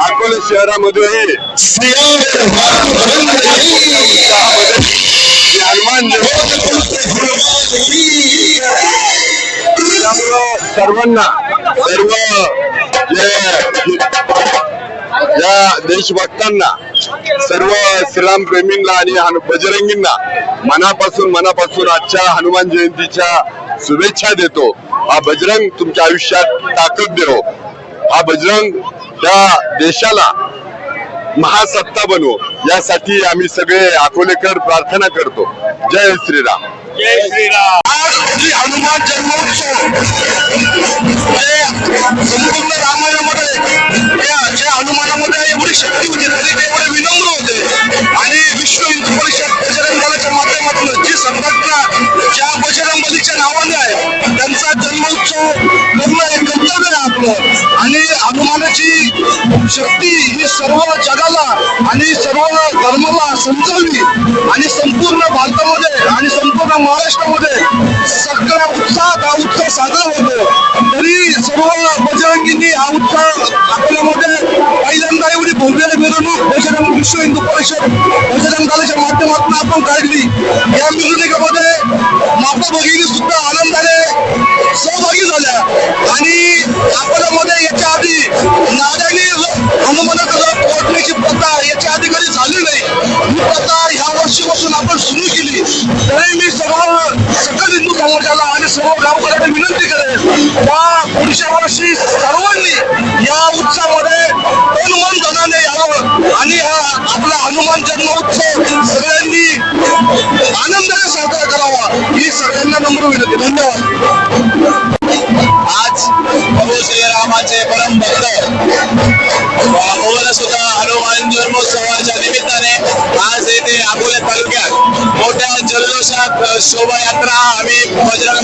अकोले शहरामध्ये हनुमान सर्वांना सर्व या देशभक्तांना सर्व श्रीराम प्रेमींना आणि बजरंगींना मनापासून मनापासून आजच्या हनुमान जयंतीच्या शुभेच्छा देतो. हा बजरंग तुमच्या आयुष्यात ताकद देव हा बजरंग त्या देशाला महासत्ता बनवो. यासाठी आम्ही सगळे अकोलेकर प्रार्थना करतो. जय श्रीराम. जय श्रीराम. आज श्री हनुमान जन्मोत्सव. हे संपूर्ण रामायणामध्ये हनुमानामध्ये एवढी शक्ती होती तरी ते एवढे विनम्र होते. आणि विश्व हिंदू परिषद माध्यमातून जी संघटना नावाने आहे. त्यांचा जन्मोत्सव करणं हे कर्तव्य आहे आपलं. आणि हनुमानाची शक्ती ही सर्व जगाला आणि सर्व धर्माला समजावी आणि संपूर्ण भारतामध्ये आणि संपूर्ण महाराष्ट्रामध्ये सगळ्या उत्साहात हा उत्सव साजरा होतो. तरी सर्व बजरंगींनी हा उत्साह आपल्यामध्ये पहिल्यांदा एवढी भव्य मिरवणूक बजरंग विश्व हिंदू परिषद बजरंग दलाच्या माध्यमातून आपण काढली. या मिरवणुकीमध्ये माता भगिनी सुद्धा आनंदाने सहभागी झाल्या. आणि आपल्यामध्ये याच्या आधी नारायणी हनुमानाचा रथ प्रथा याच्या आधी कधी झाली नाही. ही प्रथा ह्या वर्षीपासून आपण सुरू केली. तरी मी सर्व सकल हिंदू समाजाला आणि सर्व गावकऱ्यांना विनंती करेन या पुढच्या वर्षी सर्वांनी या उत्सवामध्ये हनुमान जन्मोत्सव सगळ्यांनी आनंदाने साजरा करावा ही सगळ्यांना नम्र विनंती. धन्यवाद. आज प्रभू श्रीरामाचे परम भक्त पवन सुद्धा हनुमान जन्मोत्सवाच्या निमित्ताने आज येथे अकोले तालुक्यात मोठ्या जल्लोषात शोभायात्रा आम्ही बजरंग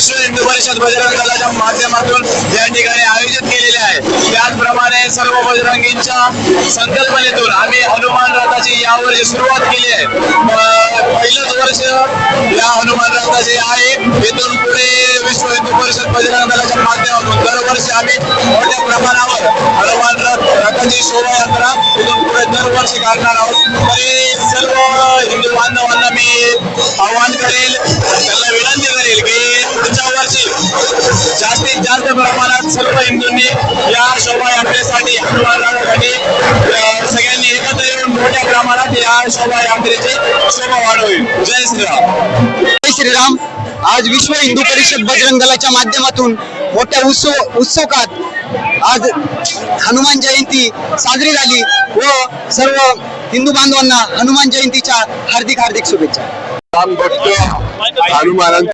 विश्व हिंदू परिषद बजरंग दलाच्या माध्यमातून या ठिकाणी आयोजित केलेले आहे त्याचप्रमाणे सर्व बजरंगींच्या संकल्पनेतून आम्ही हनुमान रथाची यावर्षी सुरुवात केली आहे. पहिलंच वर्ष या हनुमान रथाचे आहे. इथून पुढे विश्व हिंदू परिषद बजरंग दलाच्या माध्यमातून दरवर्षी आम्ही मोठ्या प्रमाणावर हनुमान रथ रथाची शोभायात्रा इथून पुढे दरवर्षी काढणार आहोत. तरी सर्व हिंदू बांधवांना मी आव्हान करेल त्यांना विनंती करेल की जास्त प्रमाणात सर्व हिंदूंनी या शोभायात्रेसाठी हनुमान रथासाठी अ, सगळ्यांनी एकत्र येऊन मोठ्या प्रमाणात या शोभायात्रेची शोभा वाढवावी जय श्रीराम. जय श्रीराम. आज विश्व हिंदू परिषद बजरंग दलाच्या माध्यमातून मोठ्या उत्सव उत्सवात आज हनुमान जयंती साजरी झाली व सर्व हिंदू बांधवांना हनुमान जयंतीच्या हार्दिक हार्दिक शुभेच्छा. राम भक्त हनुमानांचा